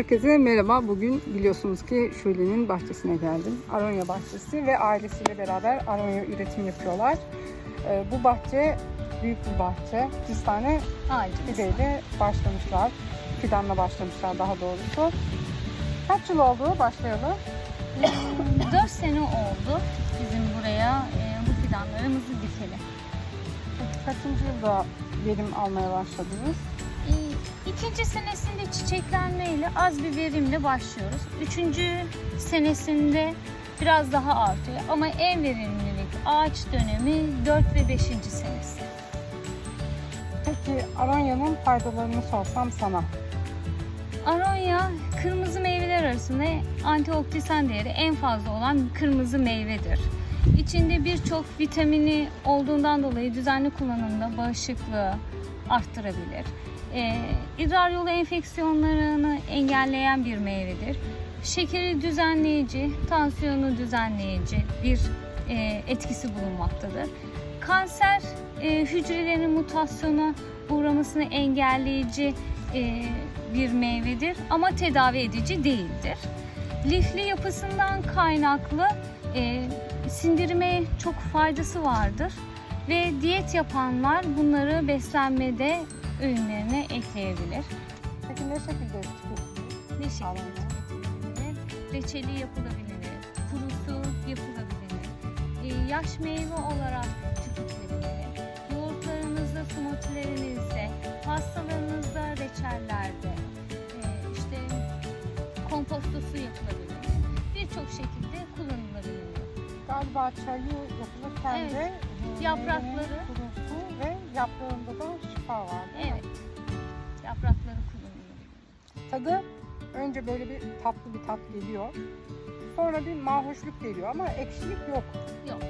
Herkese merhaba. Bugün biliyorsunuz ki Şule'nin bahçesine geldim. Aronya bahçesi ve ailesiyle beraber aronya üretim yapıyorlar. Ee, bu bahçe büyük bir bahçe. 100 tane fideyle başlamışlar. Fidanla başlamışlar daha doğrusu. Kaç yıl oldu başlayalı? 4 sene oldu bizim buraya e, bu fidanlarımızı dikeli. Kaçıncı yılda verim almaya başladınız? İkinci senesinde çiçeklenmeyle az bir verimle başlıyoruz. Üçüncü senesinde biraz daha artıyor ama en verimlilik ağaç dönemi 4 ve 5. senesi. Peki Aronya'nın faydalarını sorsam sana. Aronya kırmızı meyveler arasında antioksidan değeri en fazla olan kırmızı meyvedir. İçinde birçok vitamini olduğundan dolayı düzenli kullanımda bağışıklığı arttırabilir. Ee, idrar yolu enfeksiyonlarını engelleyen bir meyvedir. Şekeri düzenleyici, tansiyonu düzenleyici bir e, etkisi bulunmaktadır. Kanser e, hücrelerinin mutasyona uğramasını engelleyici e, bir meyvedir ama tedavi edici değildir. Lifli yapısından kaynaklı e, sindirime çok faydası vardır ve diyet yapanlar bunları beslenmede öğünlerine ekleyebilir. Peki ne şekilde tüketiyorsunuz? Ne şekilde? Reçeli yapılabilir, kurusu yapılabilir, e, yaş meyve olarak tüketilebilir. Yoğurtlarınızda, smoothilerinizde, pastalarınızda, reçellerde, e, işte kompostosu yapılabilir. Birçok şekilde kullanılabilir. Galiba çayı yapılırken Evet. de e, Yaprakları. Yaprağında da şifa var. değil mi? Evet. Yaprakları kullanılabilir. Tadı önce böyle bir tatlı bir tat geliyor. Sonra bir mahoşluk geliyor ama ekşilik yok. Yok.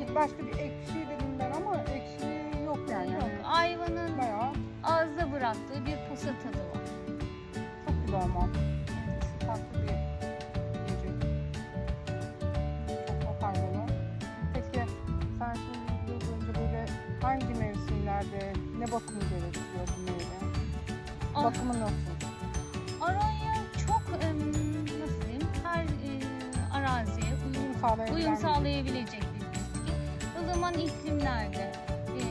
İlk başta bir ekşi dedim ben ama ekşi yok yani. yok. Ayvanın Bayağı ağızda bıraktığı bir posa tadı var. çok güzel ama. Farklı bir yiyecek. Çok faydalı. Peki sen şimdi yıl boyunca böyle hangi mevsimlerde ne bakımı gerekiyor bu meyve? Ah, Bakımı nasıl? Aronya çok em, nasıl diyeyim her e, araziye uyum, Uyum sağlayabilen uyum bir- sağlayabilecek bir bitki. Ilıman iklimlerde e,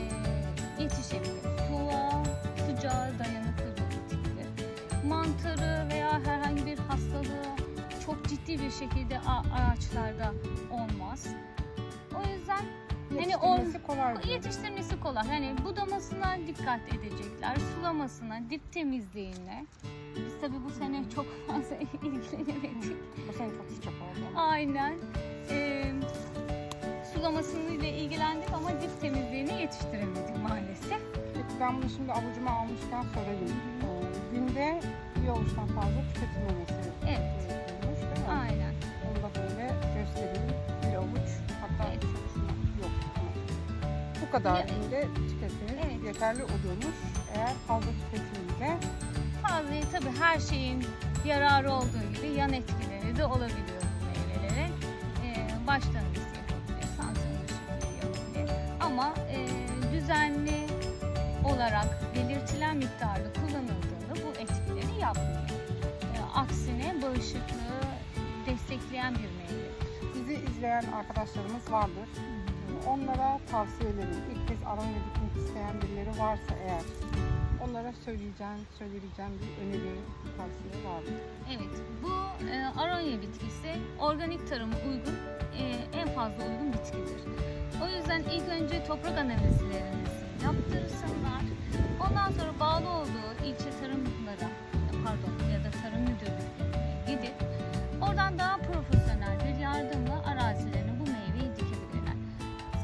yetişebilir. Soğuğa, sıcağa dayanıklı bir bitkidir. Mantarı veya herhangi bir hastalığı çok ciddi bir şekilde a- ağaçlarda olmaz. Hani o- Yetiştirmesi kolay. Yetiştirmesi kolay. Yani budamasına dikkat edecekler, sulamasına, dip temizliğine. Biz tabii bu sene çok fazla ilgilenemedik. Bu sene çok sıcak oldu. Aynen. Ee, sulamasıyla ilgilendik ama dip temizliğini yetiştiremedik maalesef. Peki ben bunu şimdi avucuma almışken sorayım. Ee, günde bir avuçtan fazla tüketilmemesi Evet. gerekiyormuş değil mi? Aynen. Bu kadar günde tüketseniz Evet. yeterli oluyormuş. Eğer fazla tüketilince Fazla tabii her şeyin yararı olduğu gibi yan etkileri de olabiliyor bu meyvelere. Ee, baş dönmesi yapabilir, düşüklüğü yapabilir. Ama e, düzenli olarak belirtilen miktarda kullanıldığında bu etkileri yapmıyor. Ee, aksine bağışıklığı destekleyen bir meyve. bizi izleyen arkadaşlarımız vardır. Onlara tavsiyelerim. İlk kez Aronya gitmek isteyen birileri varsa eğer onlara söyleyeceğim, söyleyebileceğim bir öneri, tavsiye var mı? Evet, bu e, aronya bitkisi organik tarıma uygun, e, en fazla uygun bitkidir. O yüzden ilk önce toprak analizlerinizi yaptırırsınlar. Ondan sonra bağlı olduğu ilçe tarımlara, pardon ya da tarım müdürlüklerine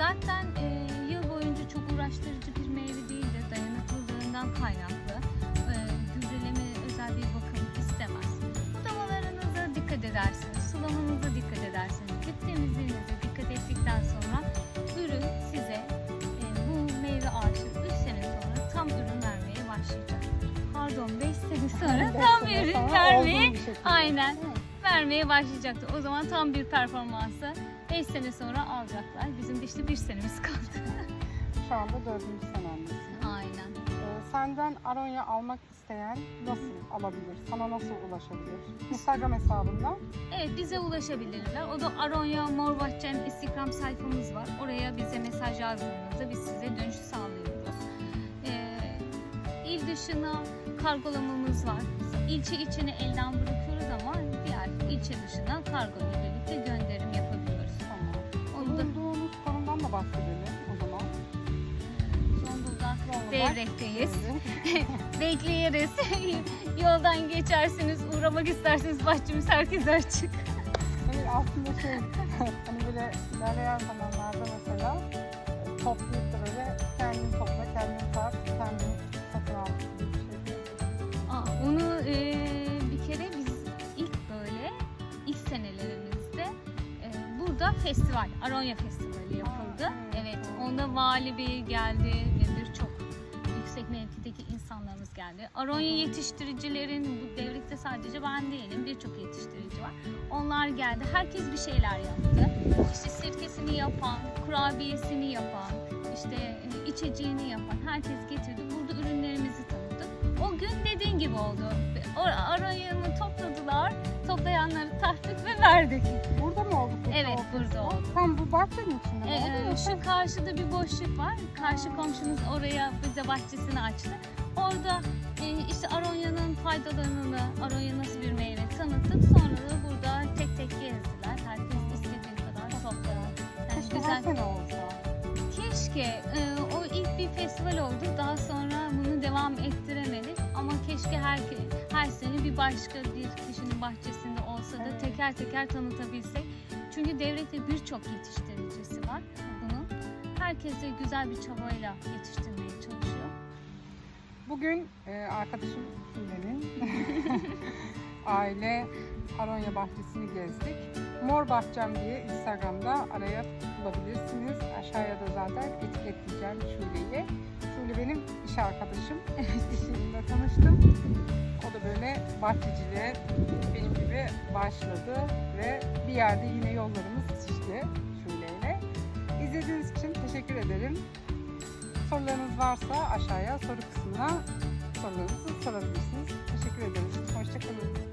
Zaten e, yıl boyunca çok uğraştırıcı bir meyve değildir. Dayanıklılığından kaynaklı. E, gübreleme özel bir bakım istemez. Budamalarınıza dikkat edersiniz, sulamanıza dikkat edersiniz, dip temizliğinize dikkat ettikten sonra ürün size e, bu meyve ağaçı 3 sene sonra tam ürün vermeye başlayacaktır. Pardon 5 sene sonra tam ürün vermeye şekilde. aynen. Vermeye başlayacaktır. O zaman tam bir performansı 5 sene sonra alacaklar. Bizim de işte bir senemiz kaldı. Şu anda dördüncü senemdesin. Aynen. Ee, senden Aronya almak isteyen nasıl alabilir? Sana nasıl ulaşabilir? Instagram hesabından. Evet bize ulaşabilirler. O da Aronya Mor Bahçem Instagram sayfamız var. Oraya bize mesaj yazdığınızda biz size dönüş sağlıyoruz. Ee, il dışına kargolamamız var. İlçe içine elden bırakıyoruz ama diğer ilçe dışına kargo ile birlikte gönderim yapabiliyoruz. Da bahsedelim o zaman. Zonguldak Zonguldak. Devrek'teyiz. Bekleyeriz. Yoldan geçersiniz, uğramak isterseniz bahçemiz herkese açık. Evet, aslında şey, hani böyle ilerleyen zamanlarda mesela e, toplayıp da böyle kendin topla, kendin tat, kendin satın al gibi bir şey. Aa, onu eee, bir kere biz ilk böyle ilk senelerimizde eee, burada festival, Aronya Festivali Onda vali bey geldi ve birçok yüksek mevkideki insanlarımız geldi. Aronya yetiştiricilerin bu devlette sadece ben değilim, birçok yetiştirici var. Onlar geldi, herkes bir şeyler yaptı. İşte sirkesini yapan, kurabiyesini yapan, işte e, içeceğini yapan herkes getirdi. Burada ürünlerimizi. O gün dediğin gibi oldu. O Aronya'nı topladılar, toplayanları tarttık ve verdik. Burada mı oldu Evet, o burada oldu. Tam bu bahçenin içinde mi oldu? Ee, şu karşıda bir boşluk var. Karşı komşumuz oraya bize bahçesini açtı. Orada e, işte Aronya'nın faydalarını, Aronya nasıl bir meyve tanıttık. Sonra da burada tek tek gezdiler. Herkes istediği kadar topladı. Yani Keşke güzel. olsa. Keşke e, o ilk bir festival oldu. Daha sonra her her sene bir başka bir kişinin bahçesinde olsa da teker teker tanıtabilsek. Çünkü devlette birçok yetiştiricisi var bunun. Herkes de güzel bir çabayla yetiştirmeye çalışıyor. Bugün e, arkadaşım Şule'nin aile Aronya bahçesini gezdik. Mor Bahçem diye Instagram'da araya bulabilirsiniz. Aşağıya da zaten etiketleyeceğim Şule'yi. Şule benim iş arkadaşım. İş yerinde tanıştım. O da böyle bahçeciliğe benim gibi başladı ve bir yerde yine yollarımız kesişti Şule'yle. İzlediğiniz için teşekkür ederim. Sorularınız varsa aşağıya soru kısmına sorularınızı sorabilirsiniz. Teşekkür ederim. Hoşçakalın.